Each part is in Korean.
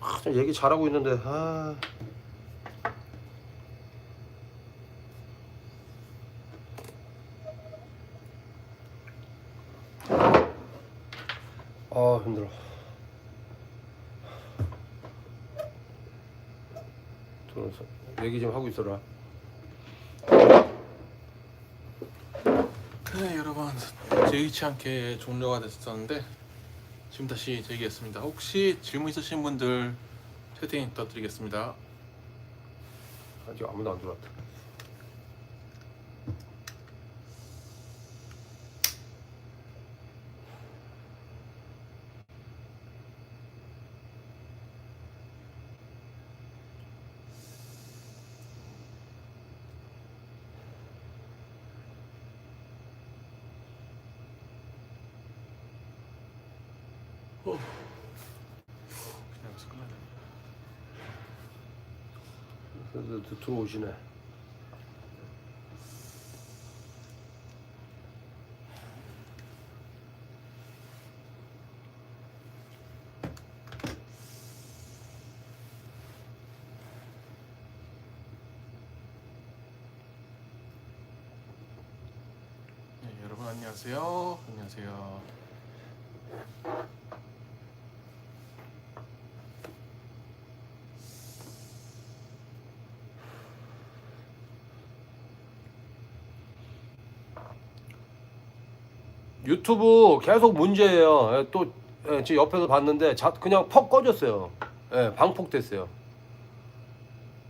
아, 좀 얘기 잘하고 있는데 아. 아 힘들어. 들어서 얘기 좀 하고 있어라. 네 여러분 예의치 않게 종료가 됐었는데 지금 다시 재개했습니다 혹시 질문 있으신 분들 채팅 떠드리겠습니다 아직 아무도 안 들어왔다. 그냥 여기서 끝나야 그래도 들어오시네. 네, 여러분 안녕하세요 안녕하세요 유튜브 계속 문제예요. 예, 또 예, 지금 옆에서 봤는데 자, 그냥 퍽 꺼졌어요. 예, 방폭됐어요.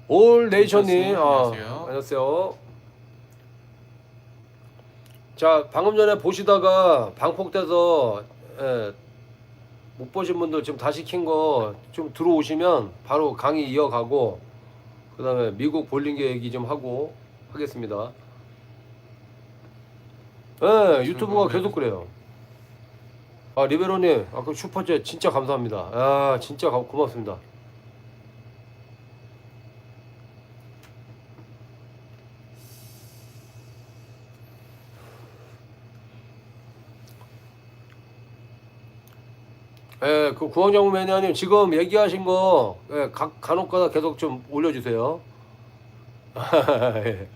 올 네이션님, 아, 안녕하세요. 안녕하세요. 자, 방금 전에 보시다가 방폭돼서 예, 못 보신 분들 지금 다시 킨 거 좀 들어오시면 바로 강의 이어가고 그다음에 미국 볼링 얘기 좀 하고 하겠습니다. 예, 유튜브가 계속 그래요. 아 리베로님, 아그 슈퍼챗 진짜 감사합니다. 아 진짜 가- 고맙습니다. 예, 그 구원정우 매니아님 지금 얘기하신 거 예, 각 간혹가다 계속 좀 올려주세요. 예.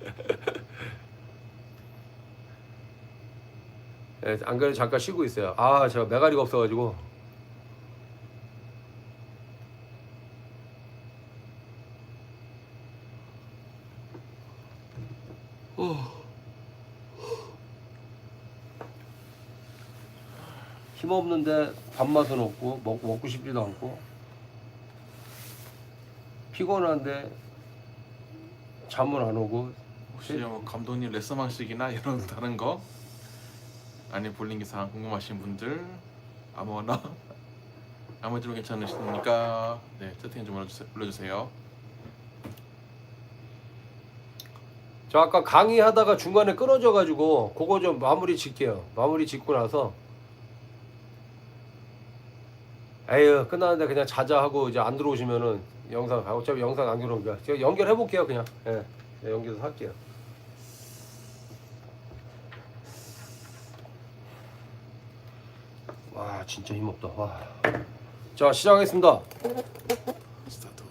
예, 안 그래도 잠깐 쉬고 있어요. 아, 제가 메가리가 없어가지고. 힘 없는데 밥맛은 없고 먹, 먹고 싶지도 않고 피곤한데 잠은 안 오고 혹시 뭐 감독님 레슨 방식이나 이런 다른 거 아니 볼링 기상 궁금하신 분들 아무거나 아무 질문 괜찮으시니까 네 채팅 좀 올려주세요. 저 아까 강의하다가 중간에 끊어져가지고 그거 좀 마무리 짓게요. 마무리 짓고 나서 에휴 끝나는데 그냥 자자 하고 이제 안 들어오시면은 영상 어차피 영상 안 들어오니까 제가 연결해 볼게요 그냥 예 예, 연결해서 할게요. 와 진짜 힘없다 와. 자 시작하겠습니다. 스타트.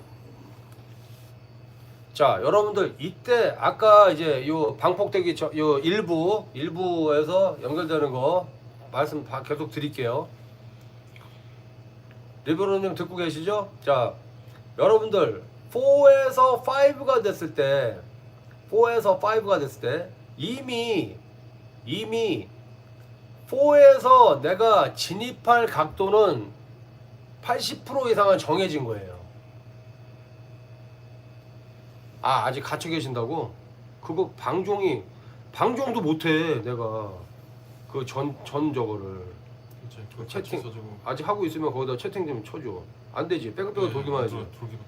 자, 여러분들 이때 아까 이제 요 방폭대기 저, 요 일부 일부에서 연결되는 거 말씀 바- 계속 드릴게요. 리베로님 듣고 계시죠? 자, 여러분들 4에서 5가 됐을 때 4에서 5가 됐을 때 이미 이미 4에서 내가 진입할 각도는 80% 이상은 정해진 거예요. 아 아직 갇혀 계신다고? 그거 방종이 방종도 못해 내가 그 전 전 저거를 그거 채팅. 아직 하고 있으면 거기다 채팅 좀 쳐줘 안 되지 뺑뺑뺑 네, 돌기만 해야지 돌- 돌기만.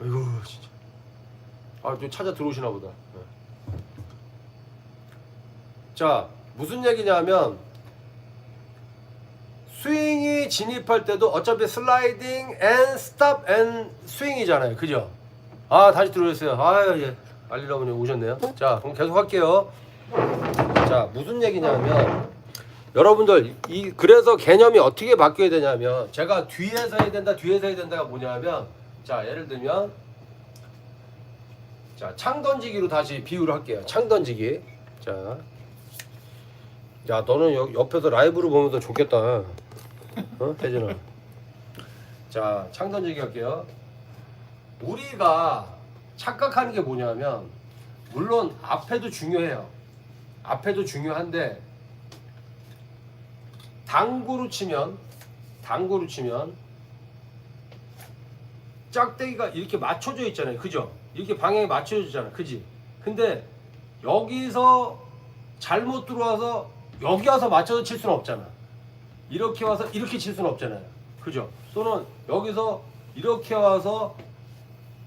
아이고 진짜 아좀 찾아 들어오시나 보다 네. 자 무슨 얘기냐면 스윙이 진입할 때도 어차피 슬라이딩 앤 스탑 앤 스윙이잖아요. 그죠? 아 다시 들어오셨어요. 아유 예. 알리러 분이 오셨네요. 자 그럼 계속 할게요. 자 무슨 얘기냐면 여러분들 이 그래서 개념이 어떻게 바뀌어야 되냐면 제가 뒤에서 해야 된다 뒤에서 해야 된다가 뭐냐면 자 예를 들면 자 창 던지기로 다시 비유를 할게요. 창 던지기. 자. 야 너는 여, 옆에서 라이브로 보면 더 좋겠다 어 혜진아 자 창 던지기 할게요 우리가 착각하는 게 뭐냐면 물론 앞에도 중요해요 앞에도 중요한데 당구로 치면 당구로 치면 짝대기가 이렇게 맞춰져 있잖아요. 그죠? 이렇게 방향이 맞춰져 있잖아. 그지? 근데 여기서 잘못 들어와서 여기 와서 맞춰서 칠 수는 없잖아. 이렇게 와서 이렇게 칠 수는 없잖아요. 그죠? 또는 여기서 이렇게 와서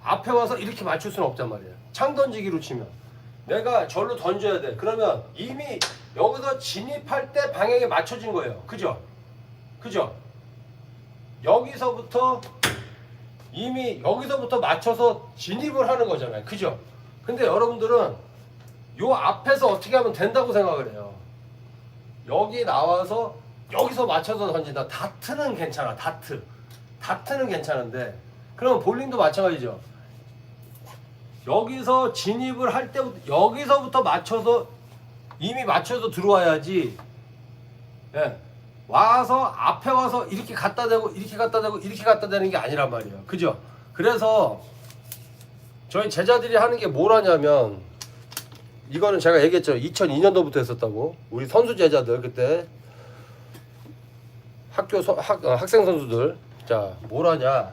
앞에 와서 이렇게 맞출 수는 없단 말이에요. 창 던지기로 치면 내가 절로 던져야 돼. 그러면 이미 여기서 진입할 때 방향이 맞춰진 거예요. 그죠? 그죠? 여기서부터 이미 여기서부터 맞춰서 진입을 하는 거잖아요. 그죠? 근데 여러분들은 요 앞에서 어떻게 하면 된다고 생각을 해요. 여기 나와서 여기서 맞춰서 던진다. 다트는 괜찮아. 다트. 다트는 괜찮은데 그럼 볼링도 마찬가지죠. 여기서 진입을 할 때부터 여기서부터 맞춰서 이미 맞춰서 들어와야지. 예. 와서 앞에 와서 이렇게 갖다 대고 이렇게 갖다 대고 이렇게 갖다 대는 게 아니란 말이에요. 그죠? 그래서 저희 제자들이 하는 게 뭐라냐면 이거는 제가 얘기했죠. 2002년도부터 했었다고. 우리 선수 제자들 그때 학교 서, 학, 어, 학생 선수들. 자 뭐라냐?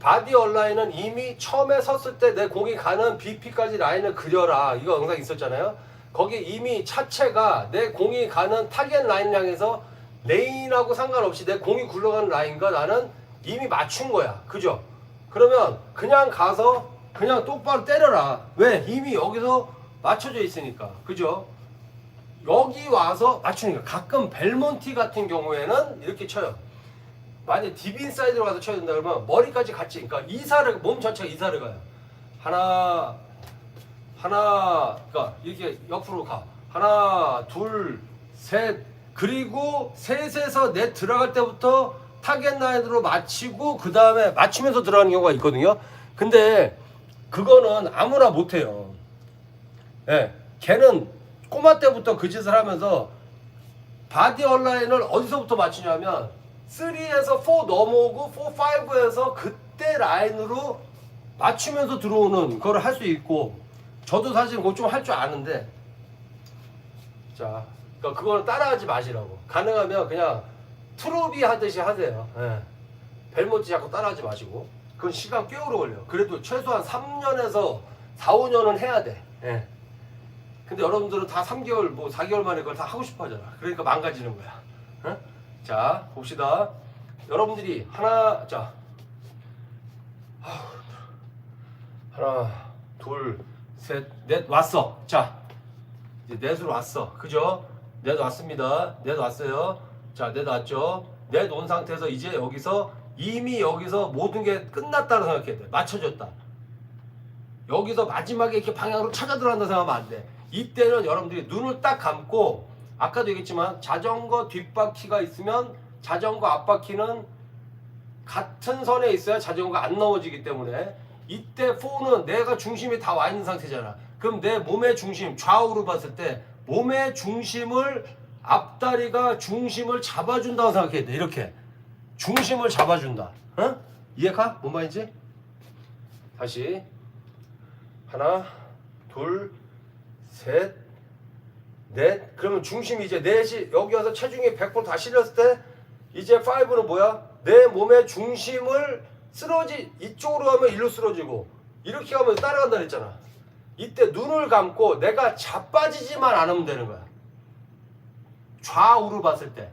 바디 얼라인은 이미 처음에 섰을 때 내 공이 가는 BP까지 라인을 그려라. 이거 영상 있었잖아요. 거기 이미 차체가 내 공이 가는 타겟 라인을 향해서 레인하고 상관없이 내 공이 굴러가는 라인과 나는 이미 맞춘 거야. 그죠? 그러면 그냥 가서 그냥 똑바로 때려라 왜 이미 여기서 맞춰져 있으니까 그죠 여기 와서 맞추니까 가끔 벨몬티 같은 경우에는 이렇게 쳐요. 만약 딥인 사이드로 가서 쳐야 된다 그러면 머리까지 같이 그러니까 이사를 몸 전체가 이사를 가요. 하나 하나 그러니까 이렇게 옆으로 가. 하나 둘 셋 그리고 셋에서 넷 들어갈 때부터 타겟 라인으로 맞히고 그 다음에 맞추면서 들어가는 경우가 있거든요. 근데 그거는 아무나 못해요. 예, 걔는 꼬마 때부터 그 짓을 하면서 바디 얼라인을 어디서부터 맞추냐면 3에서 4 넘어오고 4, 5에서 그때 라인으로 맞추면서 들어오는 거를 할수 있고 저도 사실 그거 좀 할 줄 아는데 자 그러니까 그거는 따라하지 마시라고 가능하면 그냥 트로비 하듯이 하세요 예. 벨모지 자꾸 따라하지 마시고 그건 시간 꽤 오래 걸려요 그래도 최소한 3년에서 4, 5년은 해야 돼 예. 근데 여러분들은 다 3개월 뭐 4개월 만에 그걸 다 하고 싶어 하잖아. 그러니까 망가지는 거야. 어? 자, 봅시다. 여러분들이 하나 자. 하나, 둘, 셋, 넷 왔어. 자. 이제 넷으로 왔어. 그죠? 넷 왔습니다. 넷 왔어요. 자, 넷 왔죠? 넷 온 상태에서 이제 여기서 이미 여기서 모든 게 끝났다고 생각해야 돼. 맞춰졌다. 여기서 마지막에 이렇게 방향으로 찾아 들어간다 생각하면 안 돼. 이때는 여러분들이 눈을 딱 감고 아까도 얘기했지만 자전거 뒷바퀴가 있으면 자전거 앞바퀴는 같은 선에 있어야 자전거가 안 넘어지기 때문에 이때 4는 내가 중심이 다 와 있는 상태잖아. 그럼 내 몸의 중심 좌우로 봤을 때 몸의 중심을 앞다리가 중심을 잡아준다고 생각해야 돼. 이렇게 중심을 잡아준다. 어? 이해가? 뭔 말인지? 다시 하나, 둘, 셋, 넷. 그러면 중심이 이제 넷이 여기 와서 체중이 100%다 실렸을 때 이제 5는 뭐야? 내 몸의 중심을 쓰러지 이쪽으로 가면 일로 쓰러지고 이렇게 가면 따라간다 그랬잖아. 이때 눈을 감고 내가 자빠지지만 않으면 되는 거야. 좌우로 봤을 때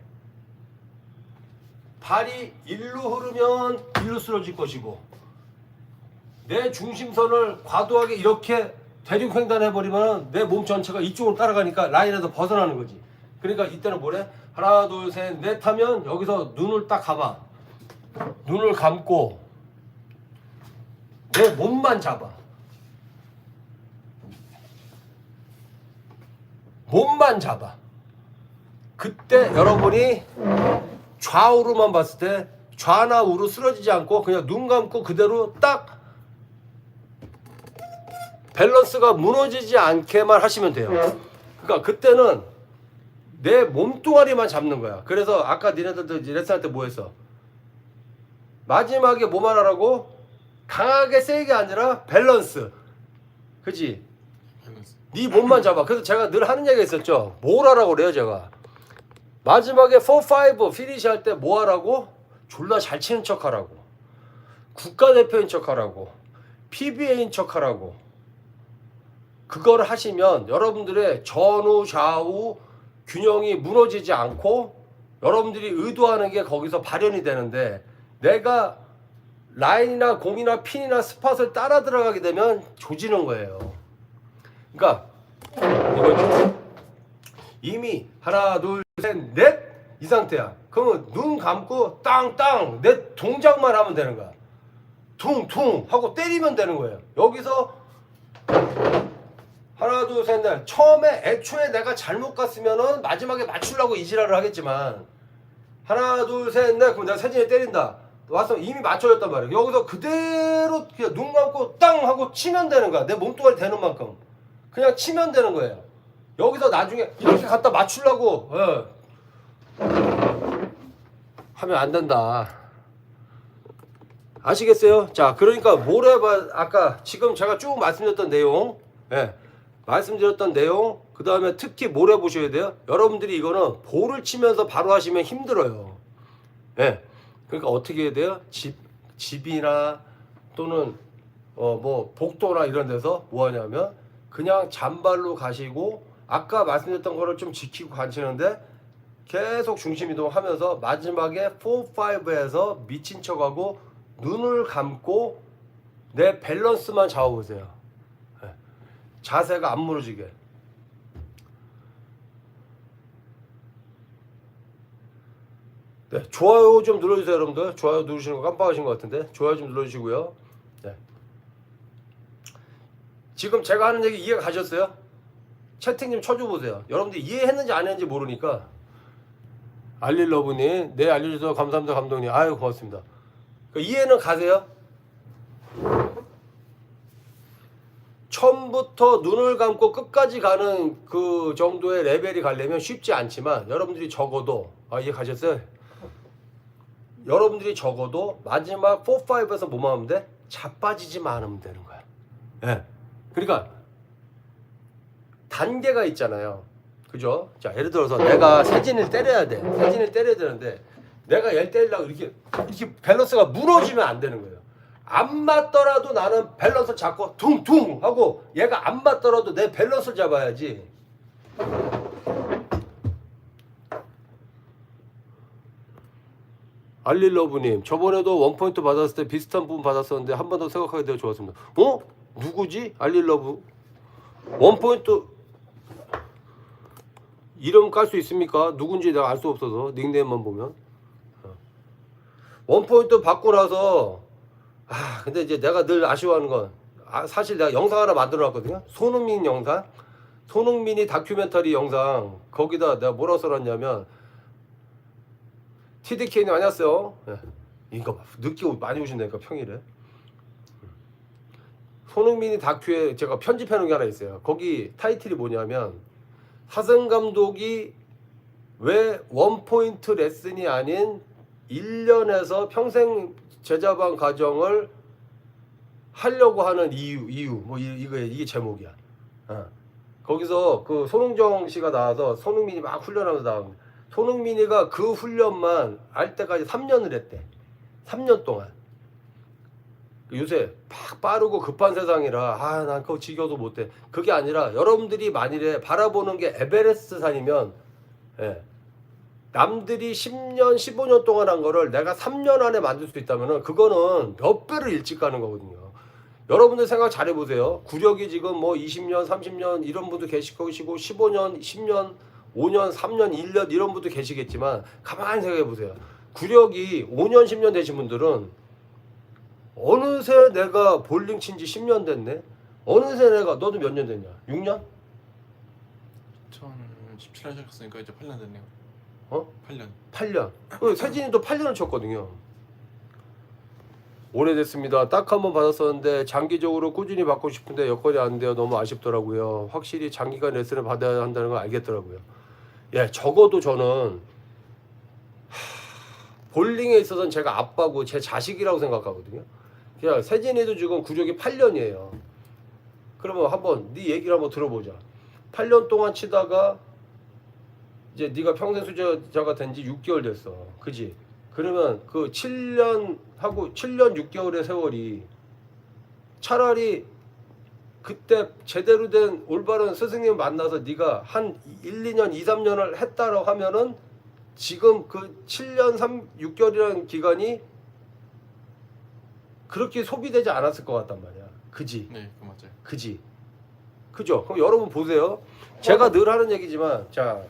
발이 일로 흐르면 일로 쓰러질 것이고 내 중심선을 과도하게 이렇게 대륙횡단 해버리면 내 몸 전체가 이쪽으로 따라가니까 라인에서 벗어나는 거지. 그러니까 이때는 뭐래? 하나, 둘, 셋, 넷 하면 여기서 눈을 딱 감아. 눈을 감고 내 몸만 잡아. 몸만 잡아. 그때 여러분이 좌우로만 봤을 때 좌나 우로 쓰러지지 않고 그냥 눈 감고 그대로 딱 밸런스가 무너지지 않게만 하시면 돼요. 그러니까 그때는 내 몸뚱아리만 잡는 거야. 그래서 아까 니네들도 이제 레슨할 때 뭐 했어? 마지막에 뭐만 하라고? 강하게 세게 아니라 밸런스. 그지? 네 몸만 잡아. 그래서 제가 늘 하는 얘기가 있었죠. 뭘 하라고 그래요, 제가. 마지막에 4, 5 피니시 할 때 뭐 하라고? 졸라 잘 치는 척 하라고. 국가대표인 척 하라고. PBA인 척 하라고. 그걸 하시면 여러분들의 전후 좌우 균형이 무너지지 않고 여러분들이 의도하는 게 거기서 발현이 되는데 내가 라인이나 공이나 핀이나 스팟을 따라 들어가게 되면 조지는 거예요. 그러니까 이거죠. 이미 하나 둘셋 넷 이 상태야. 그러면 눈 감고 땅땅 내 동작만 하면 되는 거야. 퉁퉁 하고 때리면 되는 거예요. 여기서 하나 둘 셋 넷. 처음에 애초에 내가 잘못 갔으면은 마지막에 맞추려고 이지랄을 하겠지만 하나 둘 셋 넷. 그럼 내가 세진이 때린다. 와서 이미 맞춰졌단 말이야. 여기서 그대로 그냥 눈 감고 땅 하고 치면 되는 거야. 내 몸뚱아리 되는 만큼. 그냥 치면 되는 거예요 여기서 나중에 이렇게 갖다 맞추려고 예. 하면 안 된다 아시겠어요? 자, 그러니까 모래바 아까 지금 제가 쭉 말씀드렸던 내용, 예, 말씀드렸던 내용, 그 다음에 특히 모래 보셔야 돼요. 여러분들이 이거는 볼을 치면서 바로 하시면 힘들어요. 예, 그러니까 어떻게 해야 돼요? 집 집이나 또는 어 뭐 복도나 이런 데서 뭐 하냐면 그냥 잔발로 가시고 아까 말씀드렸던 거를 좀 지키고 가시는데 계속 중심 이동하면서 마지막에 4, 5에서 미친 척하고 눈을 감고 내 밸런스만 잡아보세요. 예. 자세가 안 무너지게. 네, 좋아요 좀 눌러주세요, 여러분들. 좋아요 누르시는 거 깜빡하신 것 같은데 좋아요 좀 눌러주시고요. 네. 지금 제가 하는 얘기 이해 가셨어요? 채팅 좀 쳐줘보세요. 여러분들 이해했는지 안 했는지 모르니까 알릴러브님, 네 알려주셔서 감사합니다, 감독님. 아유 고맙습니다. 그 이해는 가세요? 처음부터 눈을 감고 끝까지 가는 그 정도의 레벨이 가려면 쉽지 않지만 여러분들이 적어도 아 이해 가셨어요? 여러분들이 적어도 마지막 4, 5에서 뭐만 하면 돼? 자빠지지만 않으면 되는 거야. 예. 그러니까 단계가 있잖아요. 그죠? 자, 예를 들어서 내가 세진을 때려야 돼. 세진을 때려야 되는데 내가 얘를 때리려고 이렇게 이렇게 밸런스가 무너지면 안 되는 거예요. 안 맞더라도 나는 밸런스 잡고 퉁퉁 하고 얘가 안 맞더라도 내 밸런스 잡아야지. 알릴러브님 저번에도 원포인트 받았을 때 비슷한 부분 받았었는데 한 번 더 생각하게 되어 좋았습니다. 어? 누구지? 알릴러브 원포인트 이름 깔 수 있습니까? 누군지 내가 알 수 없어서 닉네임만 보면 어. 원포인트 받고 나서 아 근데 이제 내가 늘 아쉬워하는 건 아, 사실 내가 영상 하나 만들어 놨거든요 손흥민 영상 손흥민이 다큐멘터리 영상 거기다 내가 뭐라고 써놨냐면 TDK님 안녕하세요 예. 이거 봐. 늦게 오- 많이 오신다니까 평일에 손흥민이 다큐에 제가 편집해 놓은 게 하나 있어요 거기 타이틀이 뭐냐면 하승 감독이 왜 원포인트 레슨이 아닌 1년에서 평생 제자반 과정을 하려고 하는 이유 이유 뭐 이, 이거 이게 제목이야. 어. 거기서 그 손흥정 씨가 나와서 손흥민이 막 훈련하면서 나온 손흥민이가 그 훈련만 할 때까지 3년을 했대. 3년 동안. 요새 팍 빠르고 급한 세상이라 아 난 그거 지겨도 못해. 그게 아니라 여러분들이 만일에 바라보는 게 에베레스트 산이면 예, 남들이 10년 15년 동안 한 거를 내가 3년 안에 만들 수 있다면은 그거는 몇 배를 일찍 가는 거거든요. 여러분들 생각 잘 해보세요. 구력이 지금 뭐 20년 30년 이런 분도 계실 것이고 15년 10년 5년 3년 1년 이런 분도 계시겠지만 가만히 생각해 보세요. 구력이 5년 10년 되신 분들은 어느새 내가 볼링 친 지 10년 됐네. 어느새 내가 너도 몇 년 됐냐? 6년? 2017년 시작했으니까 이제 8년 됐네요. 어? 8년. 8년. 그 세진이도 8년을 쳤거든요. 오래됐습니다. 딱 한 번 받았었는데 장기적으로 꾸준히 받고 싶은데 여건이 안 돼요. 너무 아쉽더라고요. 확실히 장기간 레슨을 받아야 한다는 걸 알겠더라고요. 예, 적어도 저는 하, 볼링에 있어서는 제가 아빠고 제 자식이라고 생각하거든요. 그냥 세진이도 지금 구력이 8년이에요. 그러면 한번 네 얘기를 한번 들어보자. 8년 동안 치다가 이제 네가 평생 수제자가 된 지 6개월 됐어. 그지? 그러면 그 7년 하고 7년 6개월의 세월이 차라리 그때 제대로 된 올바른 스승님 만나서 네가 한 1, 2년, 2, 3년을 했다라고 하면은 지금 그 7년 3, 6개월이라는 기간이 그렇게 소비되지 않았을 것 같단 말이야. 그지? 네, 그 맞아요. 그지? 그죠? 그럼 여러분 보세요. 제가 늘 하는 얘기지만 자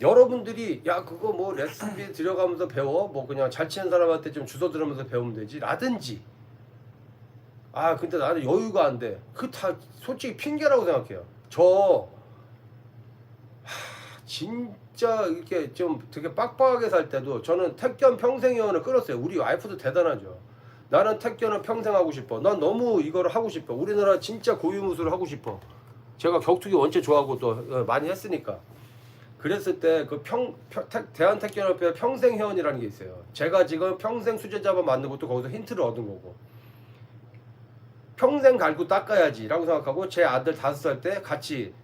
여러분들이 야 그거 뭐 레슨비 들여가면서 배워 뭐 그냥 잘 치는 사람한테 좀 주워 들으면서 배우면 되지 라든지 아 근데 나는 여유가 안 돼. 그 다 솔직히 핑계라고 생각해요. 저 하, 진짜 이렇게 좀 되게 빡빡하게 살 때도 저는 택견 평생회원을 끌었어요. 우리 와이프도 대단하죠. 나는 택견을 평생 하고 싶어. 난 너무 이거를 하고 싶어. 우리나라 진짜 고유무술을 하고 싶어. 제가 격투기 원체 좋아하고 또 어, 많이 했으니까. 그랬을 때 그평 대한 택견협회 평생 회원이라는 게 있어요. 제가 지금 평생 수제자만 만든 것도 거기서 힌트를 얻은 거고. 평생 갈고 닦아야지라고 생각하고 제 아들 다섯 살 때 같이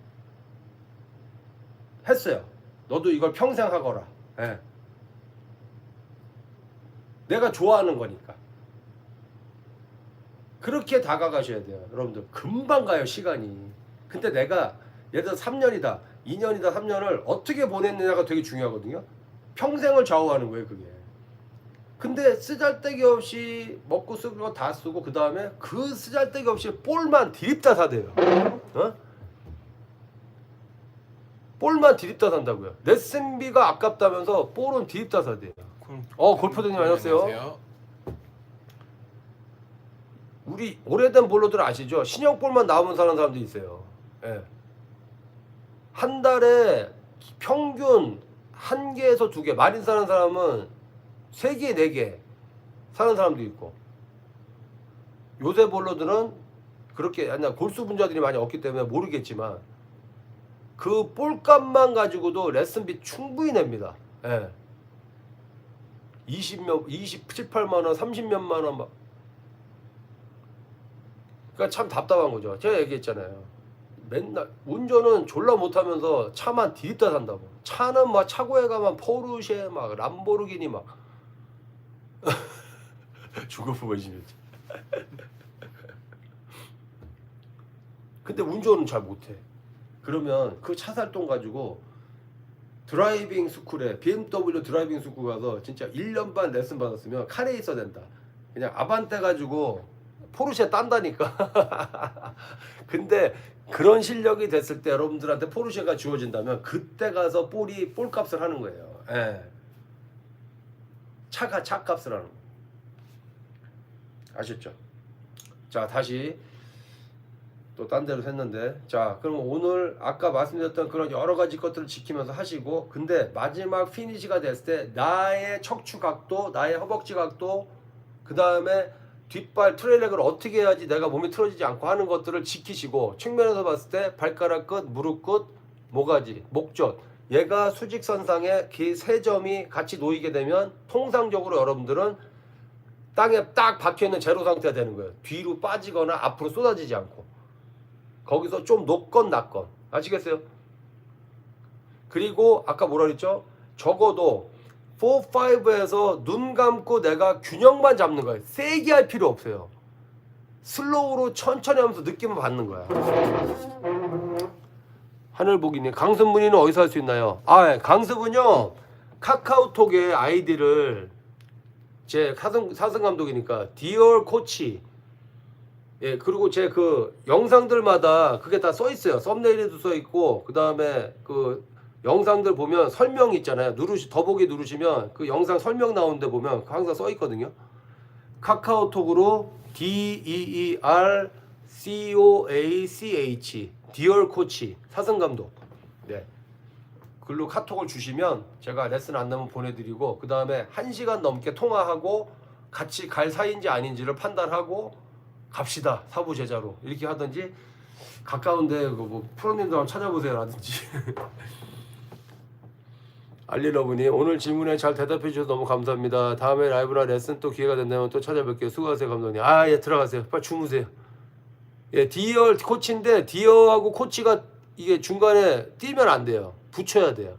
했어요. 너도 이걸 평생 하거라. 예. 내가 좋아하는 거니까. 그렇게 다가가셔야 돼요. 여러분들 금방 가요 시간이. 근데 내가 예를 들어 3년이다, 2년이다, 3년을 어떻게 보냈느냐가 되게 중요하거든요. 평생을 좌우하는 거예요 그게. 근데 쓰잘데기 없이 먹고 쓰고 거다 쓰고 그 다음에 그 쓰잘데기 없이 볼만 디립다 사대요. 어? 볼만 디립다 산다고요. 레슨비가 아깝다면서 볼은 디립다 사대요. 어 골프대님 안녕하세요. 안녕하세요. 우리 오래된 볼로들 아시죠? 신형볼만 나오면 사는 사람도 있어요. 예. 한 달에 평균 한 개에서 두 개, 많이 사는 사람은 세 개, 네 개 사는 사람도 있고. 요새 볼로들은 그렇게 아니 골수 분자들이 많이 없기 때문에 모르겠지만 그 볼값만 가지고도 레슨비 충분히 냅니다. 예. 20몇, 27, 8만 원, 30몇만 원 막. 그러니까 참 답답한 거죠. 제가 얘기했잖아요. 맨날 운전은 졸라 못하면서 차만 디립다 산다고. 차는 막 차고에 가면 포르쉐 막 람보르기니 막 죽어 보이시면 근데 운전은 잘 못해. 그러면 그 차 살 돈 가지고 드라이빙 스쿨에 BMW 드라이빙 스쿨 가서 진짜 1년 반 레슨 받았으면 카레 있어야 된다. 그냥 아반떼 가지고 포르쉐 딴다니까. 근데 그런 실력이 됐을 때 여러분들한테 포르쉐가 주어진다면 그때 가서 볼이 볼값을 하는 거예요. 예. 차가 차값을 하는 거. 아셨죠? 자 다시 또 딴 데로 샜는데 자 그럼 오늘 아까 말씀드렸던 그런 여러 가지 것들을 지키면서 하시고 근데 마지막 피니시가 됐을 때 나의 척추 각도 나의 허벅지 각도 그 다음에 뒷발 트레일렉을 어떻게 해야지 내가 몸이 틀어지지 않고 하는 것들을 지키시고 측면에서 봤을 때 발가락 끝, 무릎 끝, 모가지, 목젖 얘가 수직선상에 그세 점이 같이 놓이게 되면 통상적으로 여러분들은 땅에 딱 박혀 있는 제로 상태가 되는 거예요. 뒤로 빠지거나 앞으로 쏟아지지 않고 거기서 좀 높건 낮건 아시겠어요? 그리고 아까 뭐라 그랬죠? 적어도 4, 5에서 눈 감고 내가 균형만 잡는 거예요. 세게 할 필요 없어요. 슬로우로 천천히 하면서 느낌을 받는 거야. 하늘보기님, 강습문의는 어디서 할 수 있나요? 아, 예, 강습은요, 카카오톡에 아이디를 제 사승, 사승 감독이니까, 디얼 코치, 예, 그리고 제 그 영상들마다 그게 다 써 있어요. 썸네일에도 써 있고, 그 다음에 그 영상들 보면 설명 있잖아요. 누르시 더보기 누르시면 그 영상 설명 나오는데 보면 항상 써 있거든요. 카카오톡으로 D E E R C O A C H 디얼 코치 사승 감독. 네. 글로 카톡을 주시면 제가 레슨 안내문 보내드리고 그 다음에 한 시간 넘게 통화하고 같이 갈 사이인지 아닌지를 판단하고 갑시다 사부 제자로 이렇게 하든지 가까운데 그뭐 프로님들 한번 찾아보세요라든지 알리러브님 오늘 질문에 잘 대답해 주셔서 너무 감사합니다. 다음에 라이브나 레슨 또 기회가 된다면 또 찾아뵐게요. 수고하세요 감독님. 아 예 들어가세요. 빨리 주무세요. 예 디어 코치인데 디어하고 코치가 이게 중간에 뛰면 안 돼요. 붙여야 돼요.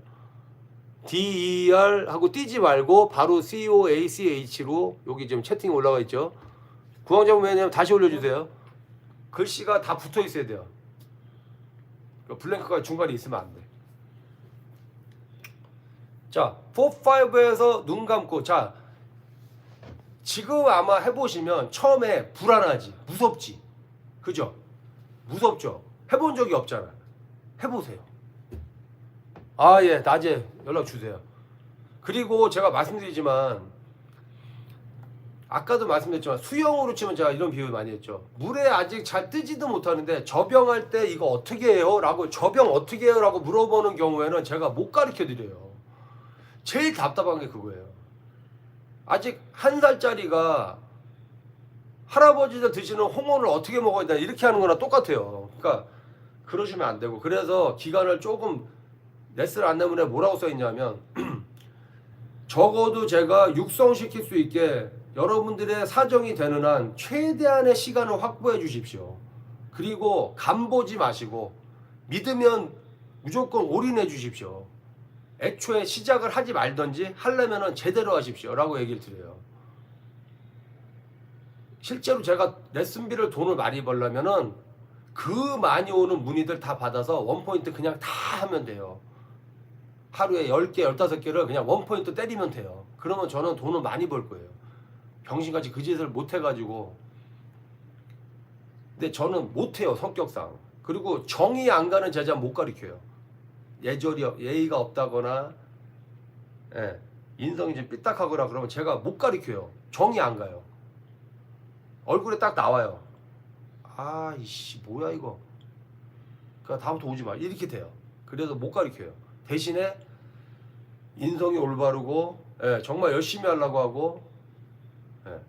DER 하고 뛰지 말고 바로 COACH로 여기 지금 채팅 올라가 있죠. 구황장 매니아 다시 올려주세요. 글씨가 다 붙어 있어야 돼요. 그 블랭크가 중간에 있으면 안 돼. 자, 4, 5에서 눈 감고 자 지금 아마 해보시면 처음에 불안하지, 무섭지, 그죠? 무섭죠. 해본 적이 없잖아. 해보세요. 아 예, 낮에 연락 주세요. 그리고 제가 말씀드리지만 아까도 말씀드렸지만 수영으로 치면 제가 이런 비유 많이 했죠. 물에 아직 잘 뜨지도 못하는데 저병할 때 이거 어떻게 해요? 라고 저병 어떻게 해요? 라고 물어보는 경우에는 제가 못 가르쳐 드려요. 제일 답답한 게 그거예요. 아직 한 살짜리가 할아버지들 드시는 홍어를 어떻게 먹어야 되나 이렇게 하는 거랑 똑같아요. 그러니까 그러시면 안 되고 그래서 기간을 조금 레슨 안내문에 뭐라고 써 있냐면 적어도 제가 육성시킬 수 있게 여러분들의 사정이 되는 한 최대한의 시간을 확보해 주십시오. 그리고 간보지 마시고 믿으면 무조건 올인해 주십시오. 애초에 시작을 하지 말던지 하려면은 제대로 하십시오라고 얘기를 드려요. 실제로 제가 레슨비를 돈을 많이 벌려면은 그 많이 오는 문의들 다 받아서 원포인트 그냥 다 하면 돼요. 하루에 10개, 15개를 그냥 원포인트 때리면 돼요. 그러면 저는 돈을 많이 벌 거예요. 병신같이 그 짓을 못 해가지고. 근데 저는 못해요, 성격상. 그리고 정이 안 가는 제자 못 가르쳐요. 예절이, 예의가 없다거나, 예, 인성이 좀 삐딱하거나 그러면 제가 못 가르쳐요. 정이 안 가요. 얼굴에 딱 나와요. 아, 이씨, 뭐야, 이거. 그러니까 다음부터 오지 마. 이렇게 돼요. 그래서 못 가르쳐요. 대신에 인성이 올바르고 예, 정말 열심히 하려고 하고 예,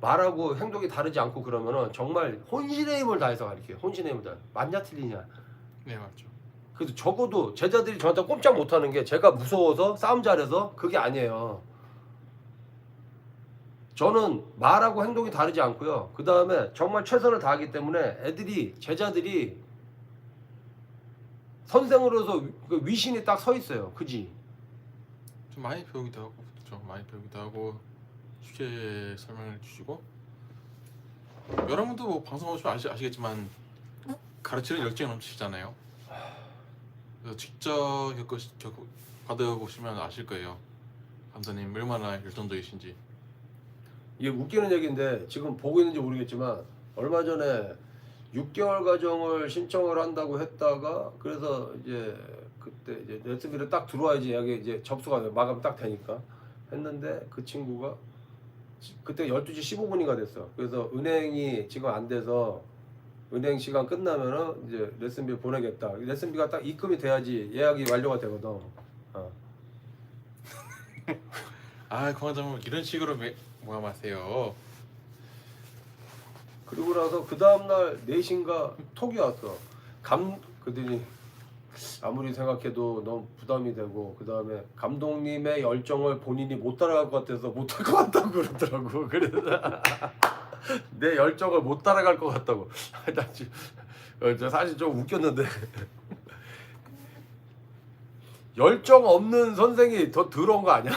말하고 행동이 다르지 않고 그러면은 정말 혼신의 힘을 다해서 가르쳐요. 혼신의 힘을 다해. 맞냐 틀리냐. 네 맞죠. 그래도 적어도 제자들이 저한테 꼼짝 못하는 게 제가 무서워서 싸움 잘해서 그게 아니에요. 저는 말하고 행동이 다르지 않고요. 그 다음에 정말 최선을 다하기 때문에 애들이 제자들이 선생으로서 위- 그 위신이 딱 서 있어요. 그지? 좀 많이 배우기도 하고 좀 많이 배우기도 하고 쉽게 설명해 주시고 여러분도 뭐 방송 보시면 아시, 아시겠지만 가르치는 열정이 넘치시잖아요. 직접 겪어, 겪어 받아보시면 아실 거예요. 감독님 얼마나 열정적이신지. 이게 웃기는 얘기인데 지금 보고 있는지 모르겠지만 얼마 전에 6개월 과정을 신청을 한다고 했다가 그래서 이제 그때 이제 레슨비를 딱 들어와야지 여기 이제 접수가 마감 딱 되니까 했는데 그 친구가 지- 그때 12시 15분인가 됐어. 그래서 은행이 지금 안 돼서 은행 시간 끝나면은 이제 레슨비 보내겠다. 레슨비가 딱 입금이 돼야지 예약이 완료가 되거든. 어. 아좀 이런 식으로 매, 모함하세요. 그리고 나서 그 다음날 4시인가 톡이 왔어. 감 그들이 아무리 생각해도 너무 부담이 되고 그 다음에 감독님의 열정을 본인이 못 따라갈 것 같아서 못할 것 같다고 그러더라고. 그래서 내 열정을 못 따라갈 것 같다고. 나 지금 어, 저 사실 좀 웃겼는데. 열정 없는 선생이 더 더러운 거 아니야?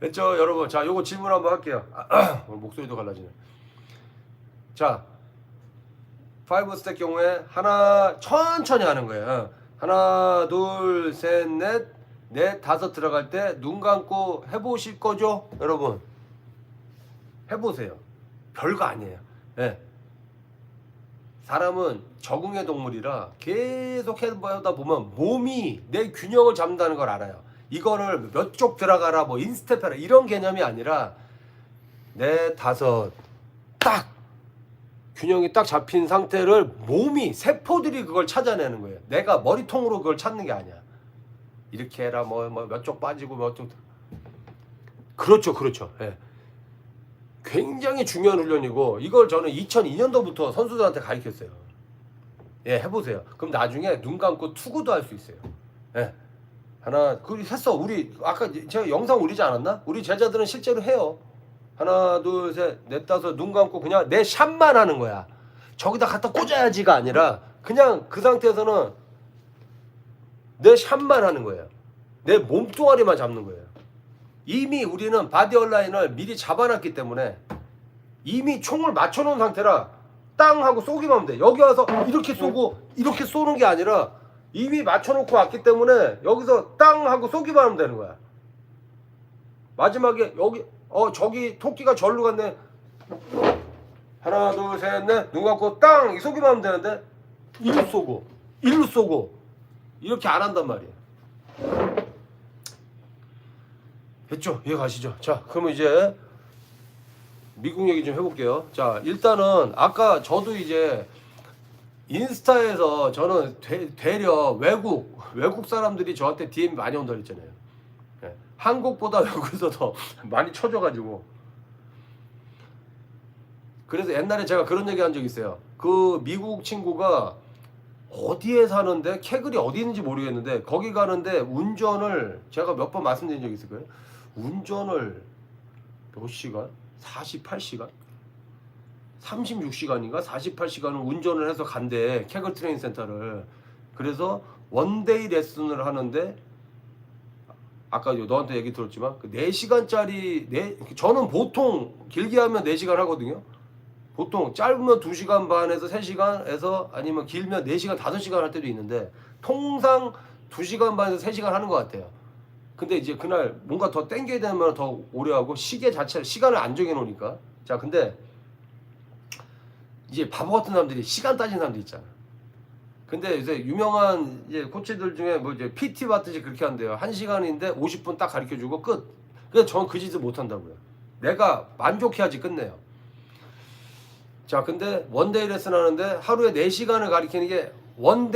됐죠 여러분. 자 요거 질문 한번 할게요. 목소리도 갈라지네. 자 파이브 스텝 경우에 하나 천천히 하는 거예요. 하나 둘 셋 넷 넷 다섯 들어갈 때 눈 감고 해보실 거죠 여러분 해보세요 별거 아니에요 예. 사람은 적응의 동물이라 계속 해보다 보면 몸이 내 균형을 잡는다는 걸 알아요. 이거를 몇 쪽 들어가라 뭐 인스텝 해라 이런 개념이 아니라 네 다섯 딱 균형이 딱 잡힌 상태를 몸이 세포들이 그걸 찾아내는 거예요. 내가 머리통으로 그걸 찾는 게 아니야. 이렇게 해라 뭐뭐몇쪽 빠지고 몇 쪽. 그렇죠, 그렇죠. 예. 굉장히 중요한 훈련이고 이걸 저는 2002년도부터 선수들한테 가르쳤어요. 예, 해보세요. 그럼 나중에 눈 감고 투구도 할 수 있어요. 예. 하나, 그 했어. 우리 아까 제가 영상 올리지 않았나? 우리 제자들은 실제로 해요. 하나, 둘, 셋, 넷, 다섯, 눈 감고 그냥 내 샷만 하는 거야. 저기다 갖다 꽂아야지가 아니라 그냥 그 상태에서는 내 샷만 하는 거예요. 내 몸뚱아리만 잡는 거예요. 이미 우리는 바디 얼라인을 미리 잡아놨기 때문에 이미 총을 맞춰놓은 상태라 땅 하고 쏘기만 하면 돼. 여기 와서 이렇게 쏘고 이렇게 쏘는 게 아니라 이미 맞춰놓고 왔기 때문에 여기서 땅 하고 쏘기만 하면 되는 거야. 마지막에 여기 어 저기 토끼가 절로 갔네. 하나 둘 셋 넷 눈 감고 땅 쏘기만 하면 되는데 일로 쏘고 일로 쏘고 이렇게 안 한단 말이에 요. 됐죠? 이해 가시죠? 자, 그러면 이제 미국 얘기 좀 해볼게요. 자, 일단은 아까 저도 이제 인스타에서 저는 되, 되려 외국 외국 사람들이 저한테 DM 많이 온다 그랬잖아요. 예, 한국보다 외국에서 더 많이 쳐줘가지고 그래서 옛날에 제가 그런 얘기 한 적 있어요. 그 미국 친구가 어디에 사는데 캐글이 어디 있는지 모르겠는데 거기 가는데 운전을 제가 몇 번 말씀드린 적 있을 거예요. 운전을 몇 시간? 48시간? 36시간인가 48시간을 운전을 해서 간대 캐글 트레이닝 센터를 그래서 원데이 레슨을 하는데 아까 너한테 얘기 들었지만 그 4시간짜리 네, 저는 보통 길게 하면 4시간 하거든요 보통 짧으면 2시간 반에서 3시간에서 아니면 길면 4시간 5시간 할 때도 있는데 통상 2시간 반에서 3시간 하는 것 같아요 근데 이제 그날 뭔가 더 땡겨야 되면 더 오래 하고 시계 자체를 시간을 안 정해 놓으니까 자 근데 이제 바보 같은 사람들이 시간 따지는 사람들 있잖아. 근데 요새 유명한 이제 코치들 중에 뭐 이제 PT 받듯이 그렇게 한대요. 한 시간인데 50분 딱 가르쳐 주고 끝. 근데 저는 그 짓을 못 한다고요. 내가 만족해야지 끝내요. 자, 근데 원데이 레슨 하는데 하루에 4시간을 가르치는 게 원데이